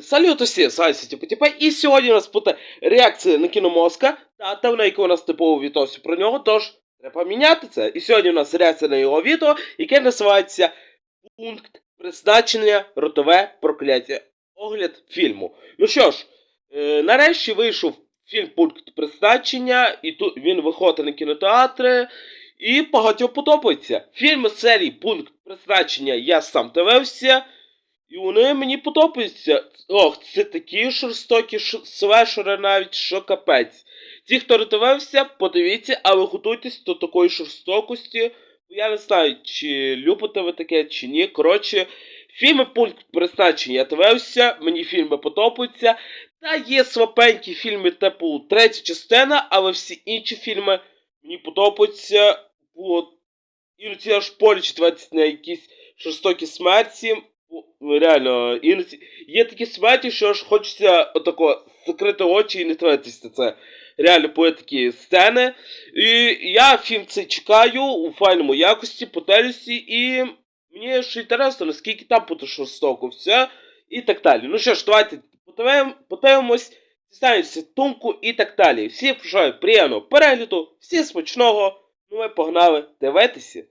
Салют усі, Сайсі Тіпотіпа. І сьогодні у нас буде реакція на кіно Моска, та темна, яка у нас типово відосі про нього, тож треба міняти це. І сьогодні у нас реакція на його відео, яке називається Пункт призначення ротове прокляття. Огляд фільму. Ну що ж, е, нарешті вийшов фільм Пункт призначення, і тут він виходить на кінотеатри. І багатьом подобається. Фільми серії Пункт призначення я сам дивився. І вони мені подобаються. Ох, це такі жорстокі слешери навіть, що капець. Ті, хто не подивіться, але готуйтесь до такої жорстокості. Я не знаю, чи любите ви таке, чи ні. Коротше, фільми пункт призначення я дивився, мені фільми подобаються. Та є слабенькі фільми, типу третя частина, але всі інші фільми мені подобаються. Бо іноді аж поліч дивитися на якісь жорстокі смерті. Реально, іноді є такі смерті, що аж хочеться отако закрити очі і не дивитися це. Реально були такі сцени. І я фільм цей чекаю у файному якості, по телюсі, і мені ж інтересно, наскільки там буде жорстоко все і так далі. Ну що ж, давайте подивимось, дізнаємося думку і так далі. Всі бажаю приємного перегляду, всі смачного. Ну ми погнали дивитися.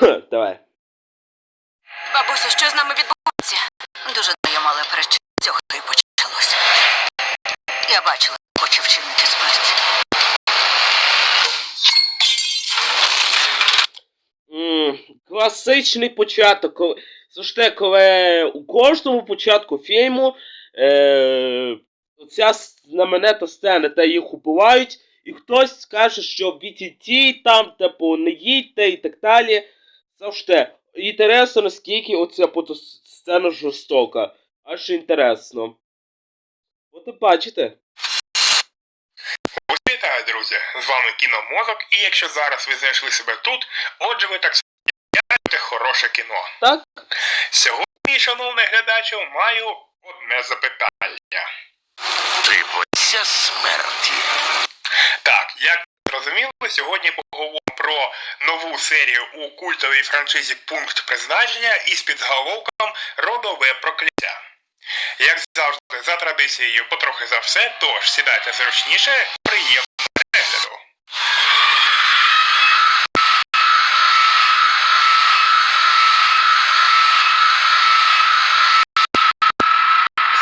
Давай. Бабусю, що з нами відбувається? Дуже даю мале перед цього і почалося. Я бачила, хоче вчинити смерть. М, класичний початок. Завжди, коли у кожному початку фільму е, ця знаменита сцена, де їх убивають, і хтось скаже, що відійдіть там, типу, не їдьте і так далі. Завжди. Інтересно, наскільки оця буде сцена жорстока. Аж інтересно. От і бачите. Вітаю, друзі! З вами Кіномозок, і якщо зараз ви знайшли себе тут, отже ви так сприймаєте хороше кіно. Так? Сьогодні, шановний глядачу, маю одне запитання. Ти боїшся смерті. Так, як зрозуміло, сьогодні поговоримо про нову серію у культовій франшизі Пункт призначення із підголовком Родове прокляття. Як завжди, за традицією, потрохи за все, тож сідайте зручніше, приємного перегляду.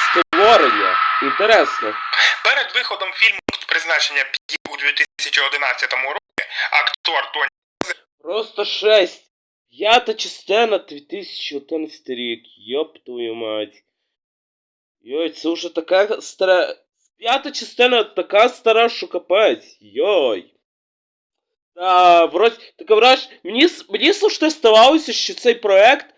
Створення. Інтересно. Перед виходом фільму «Пункт призначення 5» у 2011 році актор Тоні Просто шесть. П'ята частина 2011 рік. Йоп твою мать. Йой, це вже така стара. П'ята частина така стара, що капець. Йой. Та, вроді, таке враж, мені, мені завжди ставалося, що цей проект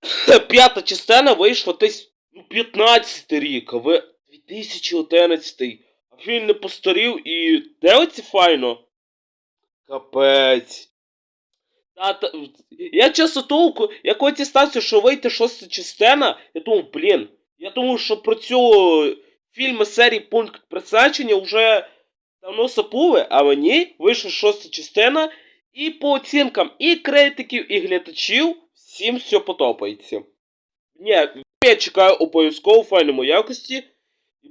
п'ята частина вийшла десь ну, 15 рік, а ви 2011. А фільм не постарів і де файно? Капець. Та, та, я чесно толку, як оці стався, що вийде шоста частина, я думав, блін, я думав, що про цю фільми серії пункт призначення вже давно забули, але ні, вийшла шоста частина, і по оцінкам і критиків, і глядачів всім все подобається. Ні, я чекаю обов'язково файному якості, і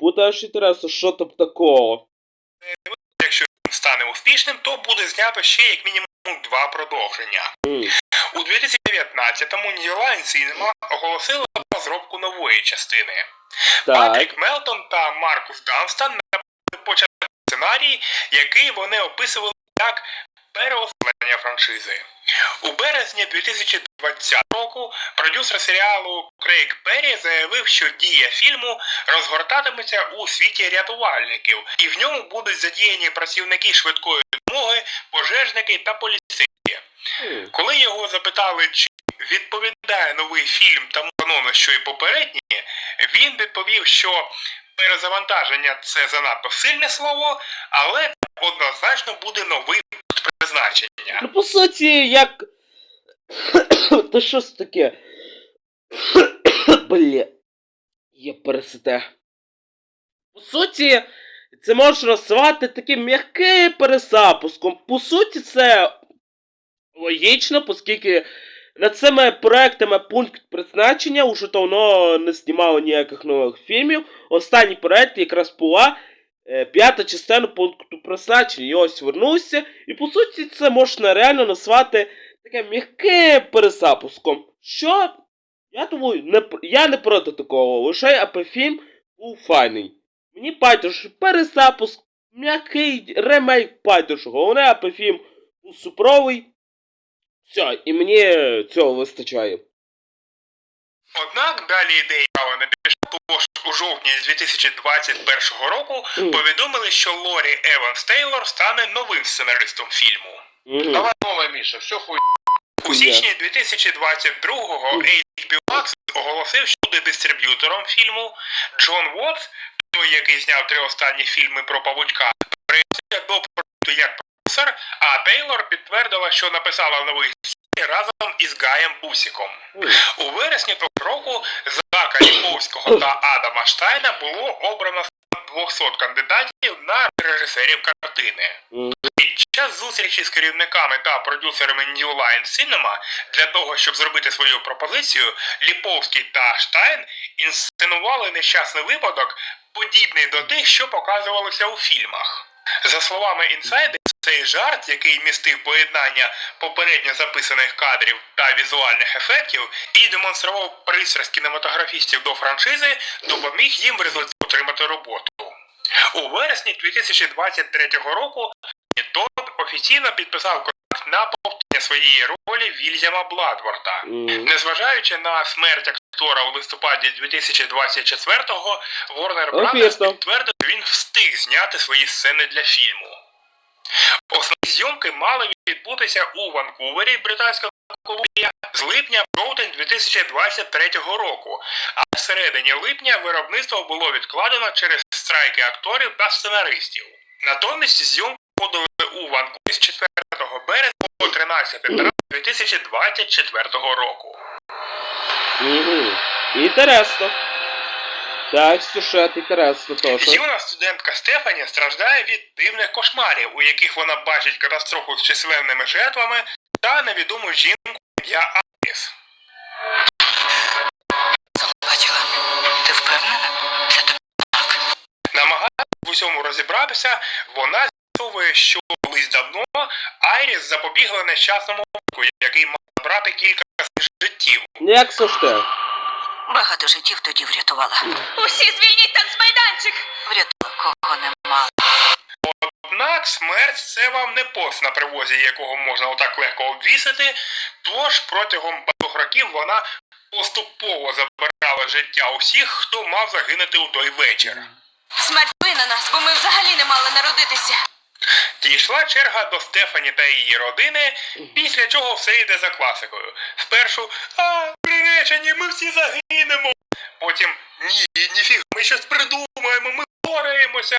буде аж інтересно, що там такого. Якщо він стане успішним, то буде знято ще як мінімум два продовження. У 2019-му New Cinema оголосила про розробку нової частини. Так. Патрік Мелтон та Маркус Данстон почали сценарій, який вони описували як переосмислення франшизи. У березні 2020 року продюсер серіалу Крейг Перрі заявив, що дія фільму розгортатиметься у світі рятувальників, і в ньому будуть задіяні працівники швидкої допомоги, пожежники та поліцейські. М. Коли його запитали, чи відповідає новий фільм тому канону, що й попередні, він відповів, що перезавантаження це занадто сильне слово, але однозначно буде новий пункт призначення. Ну, по суті, як. Та що ж таке? Бля. Є пересите. По суті, це можна назвати таким м'яким перезапуском. По суті, це логічно, оскільки над цими проектами пункт призначення уже давно не знімало ніяких нових фільмів. Останній проект якраз була е, п'ята частина пункту призначення. І ось вернувся. І по суті, це можна реально назвати таким м'яким перезапуском. Що я думаю, не, я не проти такого, лише аби фільм був файний. Мені байдуже перезапуск, м'який ремейк байдуже. Головне, аби фільм супровий. Все, і мені цього вистачає. Однак далі ідеї права не пішла, у жовтні 2021 року повідомили, що Лорі Еванс Тейлор стане новим сценаристом фільму. Давай новое, Миша, все хуй. У січні 2022-го HBO Max оголосив, що буде дистриб'ютором фільму. Джон Уотс, той, який зняв три останні фільми про павучка, працює до проекту як продюсер, а Тейлор підтвердила, що написала новий сценарій разом із Гаєм Бусіком. У вересні того року Зака Ліповського та Адама Штайна було обрано 200 кандидатів на режисерів картини. Під час зустрічі з керівниками та продюсерами New Line Cinema для того, щоб зробити свою пропозицію, Ліповський та Штайн інсценували нещасний випадок, подібний до тих, що показувалося у фільмах. За словами інсайдерів, цей жарт, який містив поєднання попередньо записаних кадрів та візуальних ефектів і демонстрував пристрасть кінематографістів до франшизи, допоміг їм в результаті отримати роботу. У вересні 2023 року Тодд офіційно підписав контракт на повторення своєї ролі Вільяма Бладворта. Незважаючи на смерть актора у листопаді 2024-го, Warner Brothers підтвердив, що він встиг зняти свої сцени для фільму. Основні зйомки мали відбутися у Ванкувері, Британська Колумбія, з липня по жовтень 2023 року, а в середині липня виробництво було відкладено через страйки акторів та сценаристів. Натомість зйомки подали у Ванкувері з 4 березня по 13 травня 2024 року. Інтересно. Так, сюжет інтересно теж. Юна студентка Стефані страждає від дивних кошмарів, у яких вона бачить катастрофу з численними жертвами та невідому жінку ім'я Аліс. Бачила. Ти впевнена? Це тобі так. Намагаючись в усьому розібратися, вона з'ясовує, що колись давно Айріс запобігла нещасному випадку, який мав забрати кілька життів. Як це ж те? Багато життів тоді врятувала. Усі звільніть танцмайданчик! Врятувала кого немало. Однак смерть це вам не пост на привозі, якого можна отак легко обвісити, тож протягом багатьох років вона поступово забирала життя усіх, хто мав загинути у той вечір. Смерть на нас, бо ми взагалі не мали народитися. Дійшла черга до Стефані та її родини, після чого все йде за класикою. Спершу а, приречені, ми всі загинемо. Потім ні, ніфіг, ми щось придумаємо, ми бореємося.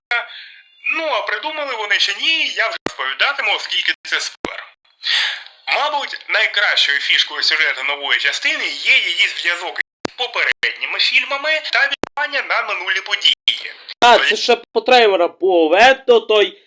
Ну, а придумали вони чи ні, я вже розповідатиму, оскільки це спойлер. Мабуть, найкращою фішкою сюжету нової частини є її зв'язок з попередніми фільмами та відбування на минулі події. А, це ще по трейлера було той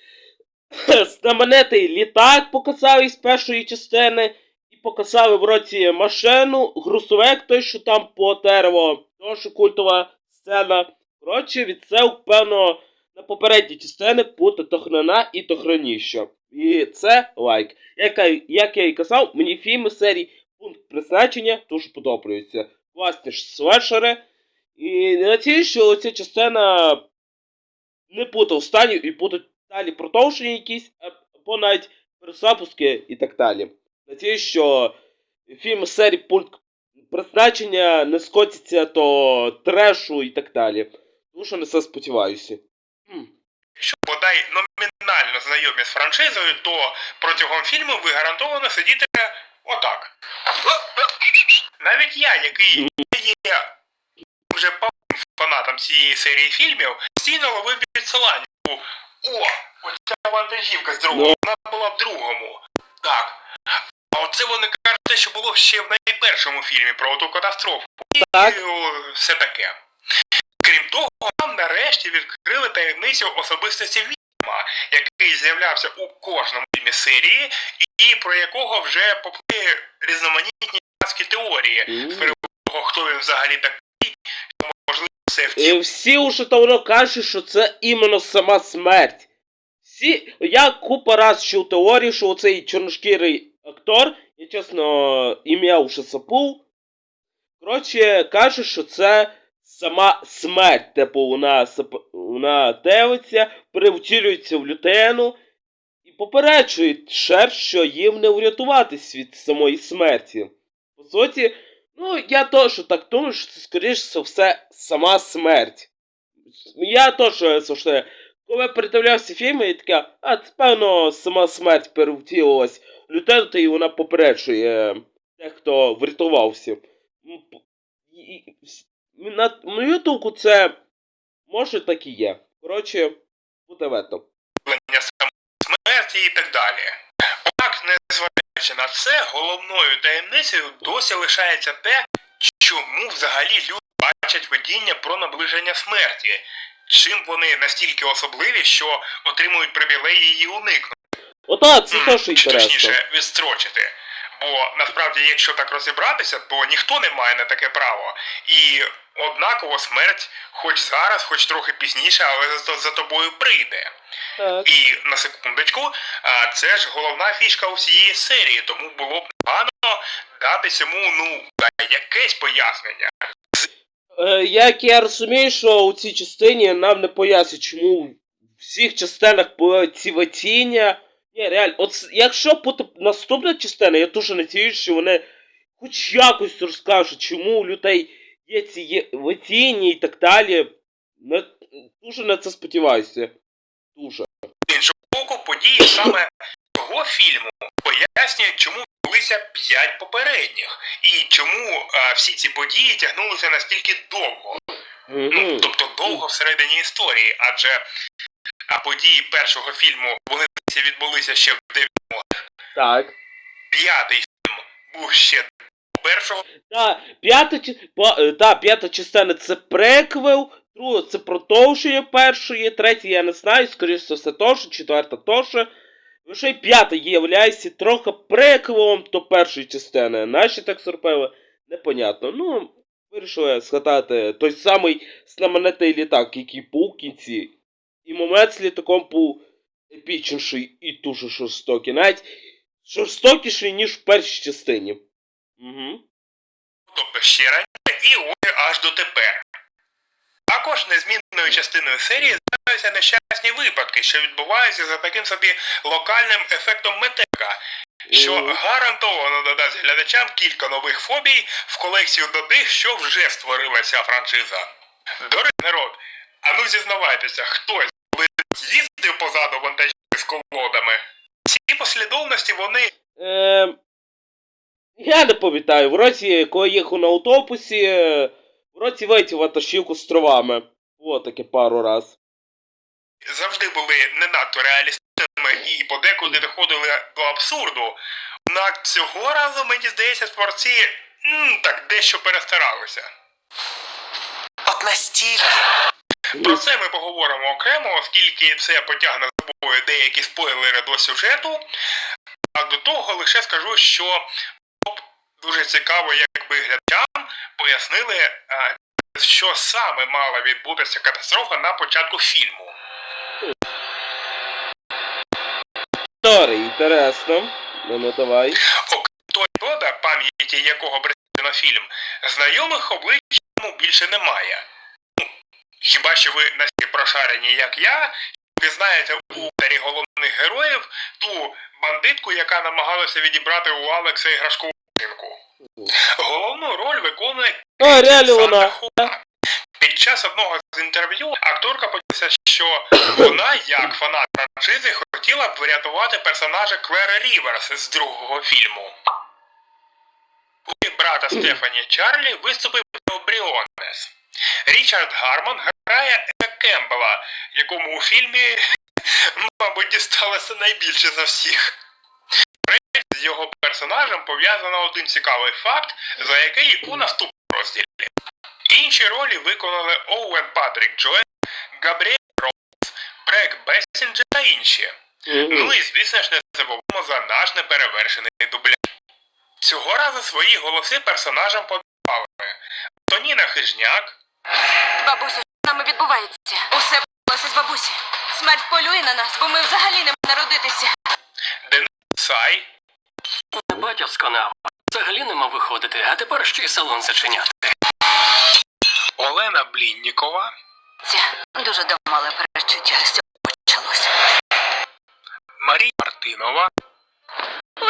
знаменитий літак показав із першої частини. І показали в році машину, грузовик той, що там по дереву. Дуже культова сцена. Коротше, відсилк, певно, на попередні частини буде тохнена і тохраніша. І це лайк. Як, як я і казав, мені фільми серії пункт призначення дуже подобаються. Власне ж слешери. І не надіюсь, що ця частина не буде останньою і будуть далі продовження якісь, або навіть перезапуски і так далі. Надіюсь, що фільм серії пункт призначення не скотиться до трешу і так далі. Дуже на це сподіваюся. Якщо бодай номінально знайомі з франшизою, то протягом фільму ви гарантовано сидітимете отак. Навіть я, який є вже палим фанатом цієї серії фільмів, постійно ловив відсилання. О, оця вантажівка з другого, Ну. вона була в другому. Так. А оце вони кажуть те, що було ще в найпершому фільмі про ту катастрофу. І о, все таке. Крім того, нарешті відкрили таємницю особистості Вільяма, який з'являвся у кожному фільмі серії, і про якого вже попли різноманітні теорії Мгм. з хто він взагалі такий, що можливо все в І всі уже давно кажуть, що це іменно сама смерть. Всі, я купа раз чув теорію, що оцей чорношкірий актор, я чесно, ім'я вже забув. Коротше, каже, що це сама смерть. Типу, вона, вона дивиться, перевтілюється в людину і попереджує шер, що їм не врятуватись від самої смерті. По суті, ну, я теж так думаю, що це, скоріш за все, сама смерть. Я теж завжди, коли передивлявся фільми, я така, а це певно сама смерть перевтілилась в людину, та і вона попереджує тих, хто врятувався. На мою думку, це може так і є. Коротше, буде вето. смерті і так далі. Однак, незважаючи на це, головною таємницею досі лишається те, чому взагалі люди бачать видіння про наближення смерті. Чим вони настільки особливі, що отримують привілеї її уникнути. Ота, це теж чи інтересно. точніше відстрочити. Бо насправді, якщо так розібратися, то ніхто не має на таке право. І однаково смерть, хоч зараз, хоч трохи пізніше, але за, за тобою прийде. Так. І на секундочку, це ж головна фішка усієї серії, тому було б непогано дати цьому ну якесь пояснення. Е, як я розумію, що у цій частині нам не пояснюють, чому в всіх частинах були ці видіння. Ні, реально, от якщо наступна частина, я дуже надіюсь, що вони хоч якось розкажуть, чому у людей є ці є видіння і так далі. Не, дуже на це сподіваюся. Дуже. З іншого боку, події саме цього фільму пояснюють, чому відбулися п'ять попередніх, і чому а, всі ці події тягнулися настільки довго. Ну, тобто довго всередині історії, адже а події першого фільму вони відбулися ще в 90 Так. п'ятий фільм був ще першого. Та, п'ята, е, та, п'ята частина це преквел, друга це продовження першої, третя я не знаю, скоріше все теж, четверта теж. Лише й п'ята являється трохи преквелом до першої частини. Наші так зробили, непонятно. Ну, вирішили згадати той самий знаменитий літак, який був в кінці. І момент з літаком був епічніший і дуже жорстокий. Навіть жорстокіший, ніж в першій частині. Угу. тобто ще раніше, і ось аж до тепер. Також незмінною частиною серії залишаються нещасні випадки, що відбуваються за таким собі локальним ефектом метека, що гарантовано додасть глядачам кілька нових фобій в колекцію до тих, що вже створила ця франшиза. До речі, народ, а ну зізнавайтеся, хтось коли їздив позаду вантажівки з колодами. Ці послідовності вони Е, я не пам'ятаю, вроді, коли їхав на автобусі, е, вроді вийти ваташівку з травами. Було таке пару раз. завжди були не надто реалістичними і подекуди доходили до абсурду. Однак цього разу, мені здається, творці м, так дещо перестаралися. От настільки. Про це ми поговоримо окремо, оскільки це потягне за собою деякі спойлери до сюжету. А до того лише скажу, що дуже цікаво, якби глядачам пояснили, що саме мала відбутися катастрофа на початку фільму. Історія, інтересно. Ну, ну давай. Той Дода, пам'яті якого присвячено фільм, знайомих облич йому більше немає. Ну, хіба що ви настільки прошарені, як я, ви знаєте у тарі головних героїв ту бандитку, яка намагалася відібрати у Алекса іграшкову жінку. Головну роль виконує А, реально вона. Під час одного з інтерв'ю акторка поділилася, що вона, як фанат франшизи, хотіла б врятувати персонажа Клера Ріверс з другого фільму. У брата Стефані Чарлі виступив Бріонес. Річард Гармон грає Ека Кембела, якому у фільмі, мабуть, дісталося найбільше за всіх. Його персонажем пов'язано один цікавий факт, за який у наступному розділі. Інші ролі виконали Оуен Патрік Джоен, Габріель Роуз, Брек Бессінджер та інші. Ну і звісно ж не забуваємо за наш неперевершений дубляж. Цього разу свої голоси персонажам подавали. Тоніна Хижняк, Бабусю, що з нами відбувається? Усе почалося з бабусі. Смерть полює на нас, бо ми взагалі не можемо народитися. Сай, Батя сконав. Взагалі не мав виходити, а тепер ще й салон зачиняти. Олена Бліннікова, Це дуже давно мали перечуття, з цього почалося. Марія Мартинова,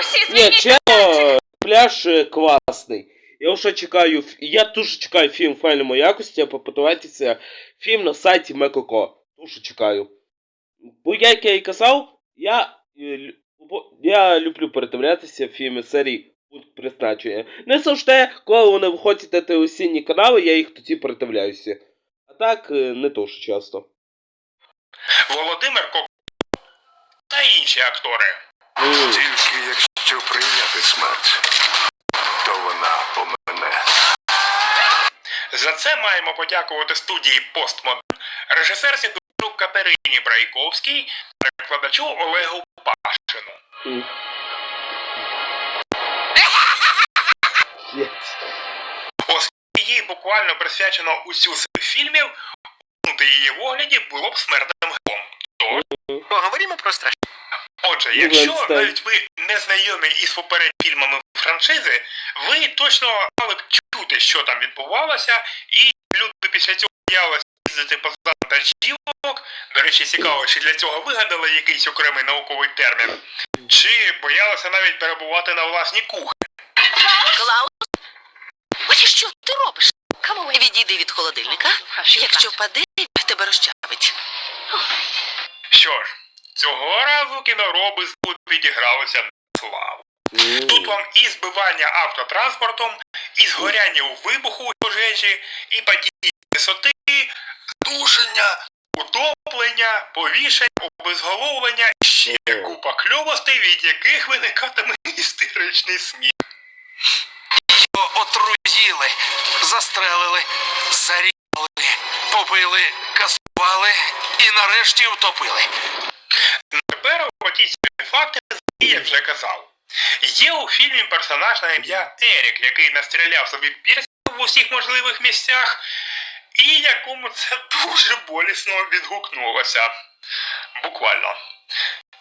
Усі Ні, звільніть чесно, пляж е, класний. Я вже чекаю, ф- я дуже чекаю фільм в файному якості, попитувайтеся фільм на сайті Мекоко. Дуже чекаю. Бо як я і казав, я, е, лю- я люблю передивлятися фільми серії пункт призначення. Не завжди, коли вони виходять на телевізійні канали, я їх тоді передивляюся. А так, е, не дуже часто. Володимир Кок та інші актори. М. Тільки якщо прийняти смерть, то вона помине. За це маємо подякувати студії Постмодерн, режисерці дубляжу Катерині Брайковській, перекладачу Олегу Пашину. Єць. Їй буквально присвячено усю серію фільмів, її в огляді було б смертним гром. Поговоримо про страшні. Отже, Ну, якщо навіть ви не знайомі із попередніми фільмами франшизи, ви точно мали б чути, що там відбувалося, і люди після цього боялися їздити по. До речі, цікаво, чи для цього вигадали якийсь окремий науковий термін, чи боялися навіть перебувати на власній кухні. Клаус? Ось що ти робиш? Відійди від холодильника. Якщо впаде, тебе розчавить. Що ж, цього разу кінороби тут відігралися на славу. Тут вам і збивання автотранспортом, і згоряння у вибуху пожежі, і падіння висоти, здушення, утоплення, повішення, обезголовлення і ще купа кльовостей, від яких виникатиме істеричний сміх. Його отруїли, застрелили, зарізали, побили, касували і нарешті втопили. Тепер оті ці факти, як вже казав. Є у фільмі персонаж на ім'я Ерік, який настріляв собі пірсів в усіх можливих місцях, і якому це дуже болісно відгукнулося. Буквально.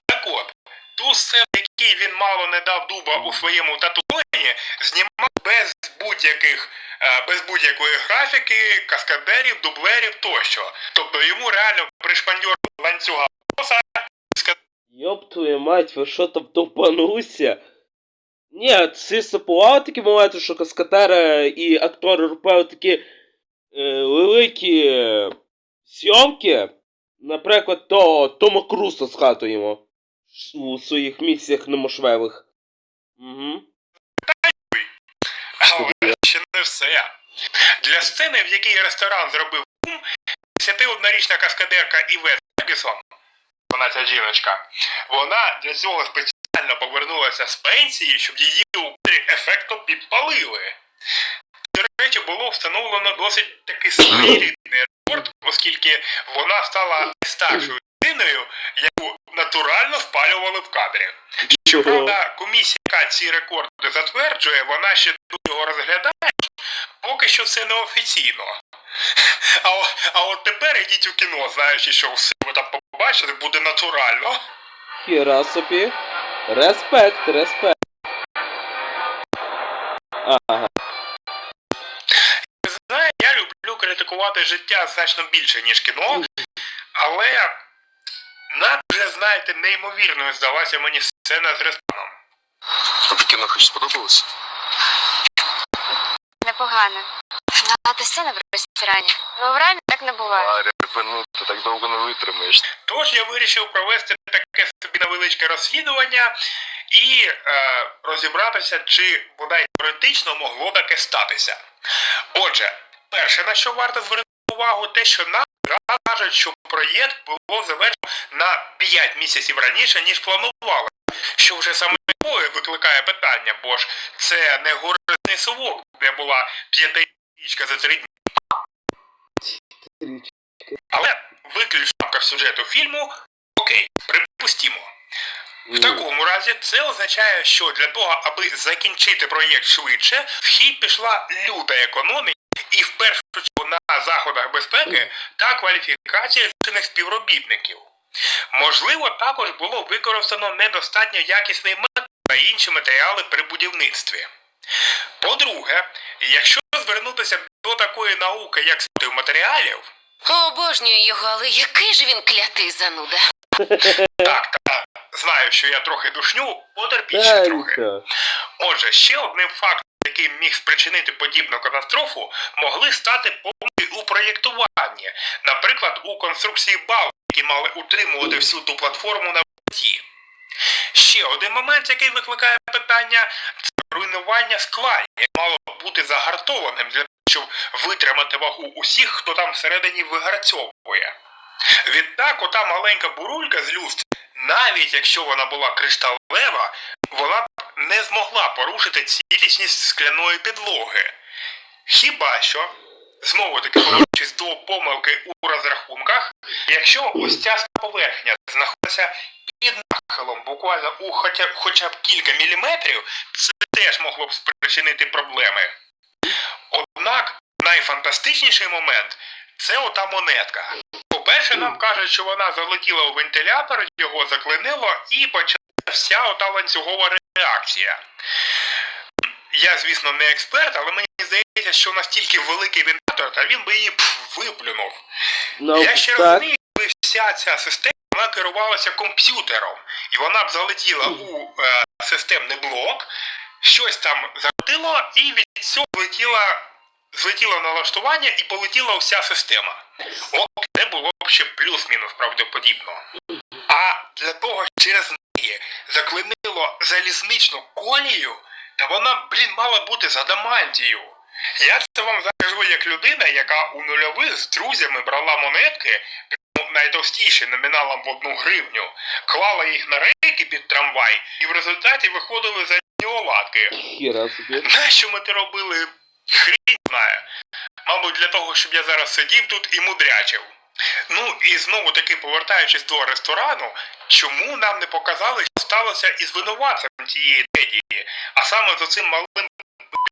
Так от, ту сцену, в якій він мало не дав дуба у своєму татуїні, знімав без будь-яких е, без будь-якої графіки, каскадерів, дублерів тощо. Тобто йому реально пришпандьорили ланцюга носа Йоп твою мать, ви що там товпануся? Ні, це сапували такі моменти, що каскадери і актори робили такі великі е, зйомки. Наприклад, то Тома Круса згадуємо у своїх місіях неможливих. Угу. Але ще не все. Для сцени, в якій ресторан зробив бум, 51-річна каскадерка Івет Фергюсон, вона ця жіночка, вона для цього спеціально повернулася з пенсії, щоб її у кадрі підпалили. До речі, було встановлено досить таки своєрідний рекорд, оскільки вона стала найстаршою людиною, яку натурально спалювали в кадрі. Щоправда, комісія, яка ці рекорди затверджує, вона ще його розглядає, поки що це не офіційно. А, а от тепер йдіть у кіно, знаючи, що все ви там побачите, буде натурально. Хіра собі. Респект, респект. Ага. Критикувати життя значно більше, ніж кіно, але нам вже, знаєте, неймовірною здалася мені сцена з рестораном. Тобі кіно хоч сподобалося? Непогано. Багато сцена в ресторані. В Оврамі так не буває. А репину ти так довго не витримаєш. Тож я вирішив провести таке собі невеличке розслідування і е, розібратися, чи бодай теоретично могло таке статися. Отже, перше, на що варто звернути увагу, те, що нам кажуть, що проєкт було завершено на 5 місяців раніше, ніж планували. Що вже саме викликає питання, бо ж це не горизний совок, де була п'ятирічка за три дні. Але виключно сюжету фільму, окей, припустімо. В такому разі це означає, що для того, аби закінчити проєкт швидше, в хід пішла люта економія і в першу чергу на заходах безпеки та кваліфікація змушених співробітників. Можливо, також було використано недостатньо якісний метод та інші матеріали при будівництві. По-друге, якщо звернутися до такої науки, як спротив матеріалів, Обожнюю його, але який же він клятий зануда. так, та знаю, що я трохи душню, потерпіть ще трохи. Отже, ще одним фактом, який міг спричинити подібну катастрофу, могли стати помилки у проєктуванні, наприклад, у конструкції бал, які мали утримувати всю ту платформу на висоті. Ще один момент, який викликає питання, це руйнування скла, яке мало бути загартованим для того, щоб витримати вагу усіх, хто там всередині вигарцьовує. Відтак, ота маленька бурулька з люстр, навіть якщо вона була кришталева, вона б не змогла порушити цілісність скляної підлоги. Хіба що, знову таки повертаючись до помилки у розрахунках, якщо ось ця поверхня знаходиться під нахилом буквально у хоча, хоча б кілька міліметрів, це теж могло б спричинити проблеми. Однак найфантастичніший момент це ота монетка. По-перше, нам кажуть, що вона залетіла у вентилятор, його заклинило і почалася вся ота ланцюгова реакція. Я, звісно, не експерт, але мені здається, що настільки великий вентилятор, та він би її пф, виплюнув. Ну, Я ще розумію, якби вся ця система вона керувалася комп'ютером, і вона б залетіла у е, системний блок, щось там закрутило, і від цього злетіла, злетіло налаштування і полетіла вся система. От це було ще плюс-мінус правдоподібно. А для того, через неї заклинило залізничну колію, та вона, блін, мала бути з адамантією. Я це вам скажу як людина, яка у нульових з друзями брала монетки, найтовстіші номіналом в одну гривню, клала їх на рейки під трамвай, і в результаті виходили за оладки. Хіра собі. Нащо ми це робили? Хрінь знає. Мабуть, для того, щоб я зараз сидів тут і мудрячив. Ну і знову таки повертаючись до ресторану, чому нам не показали, що сталося із винуватцем цієї трагедії, а саме з цим малим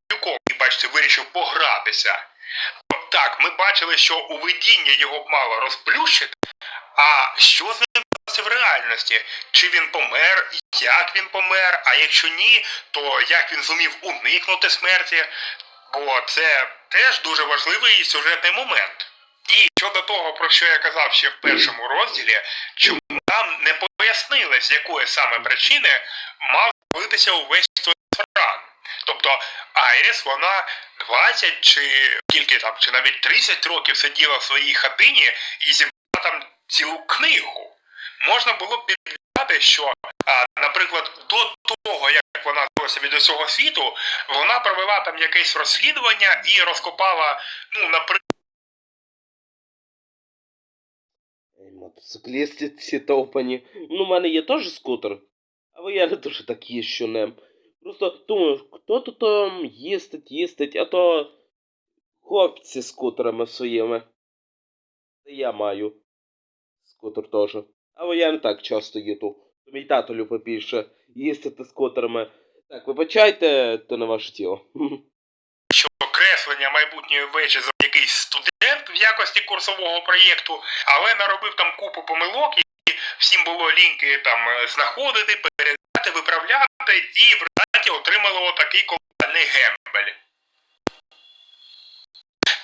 бюком, який, бачите, вирішив погратися. Так, ми бачили, що у видінні його б мало розплющити, а що з ним сталося в реальності? Чи він помер, як він помер, а якщо ні, то як він зумів уникнути смерті? Бо це теж дуже важливий сюжетний момент. І щодо того, про що я казав ще в першому розділі, чому нам не пояснили, з якої саме причини мав з'явитися увесь той ресторан. Тобто Айріс, вона 20 чи скільки там, чи навіть 30 років сиділа в своїй хатині і зібрала там цілу книгу. Можна було б підглядати, що, а, наприклад, до того, як вона здалася від усього світу, вона провела там якесь розслідування і розкопала, ну, наприклад, Мотоциклісти ці товпані. Ну, в мене є теж скутер. Але я не дуже так їжджу ним. Просто думаю, хто тут там їздить, їздить, а то хлопці з скутерами своїми. Та я маю скутер теж. Але я не так часто їду. Мій тато любить більше їздити скутерами. Так, вибачайте, то не ваше тіло. що креслення майбутньої вежі за якийсь студент в якості курсового проєкту, але наробив там купу помилок, і всім було ліньки там е, знаходити, передати, виправляти, і в результаті отримали отакий колосальний гембель.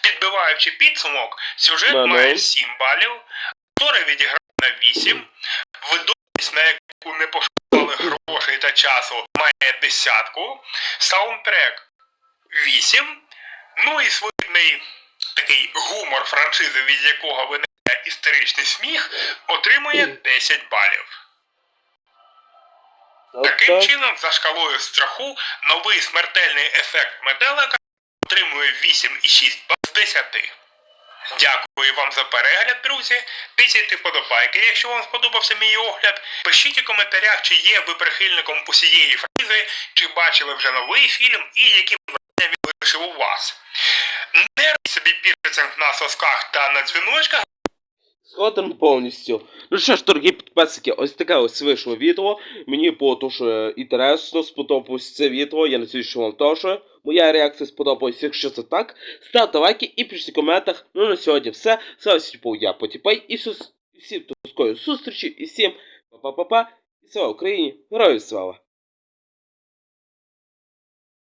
Підбиваючи підсумок, сюжет Да-да. має 7 балів, актори відіграли на 8, видовість, на яку не пошукали грошей та часу, має десятку, саундтрек 8. Ну і свидний такий гумор франшизи, від якого виникає істеричний сміх, отримує 10 балів. Таким чином, за шкалою страху, новий смертельний ефект метелика отримує 8,6 балів з 10. Дякую вам за перегляд, друзі. Тисяйте вподобайки, якщо вам сподобався мій огляд. Пишіть у коментарях, чи є ви прихильником усієї франшизи, чи бачили вже новий фільм і які він у вас. Не робіть собі пірсинг на сосках та на дзвіночках, Згоден повністю. Ну що ж, дорогі підписники, ось таке ось вийшло відео. Мені було дуже інтересно, сподобалось це відео. Я надіюсь, що вам теж. Моя реакція сподобалась. Якщо це так, ставте лайки і пишіть в коментах. Ну на сьогодні все. З вами був я Потіпай і всім скорої зустрічі, і всім па-па-па-па. І слава Україні! Героям слава!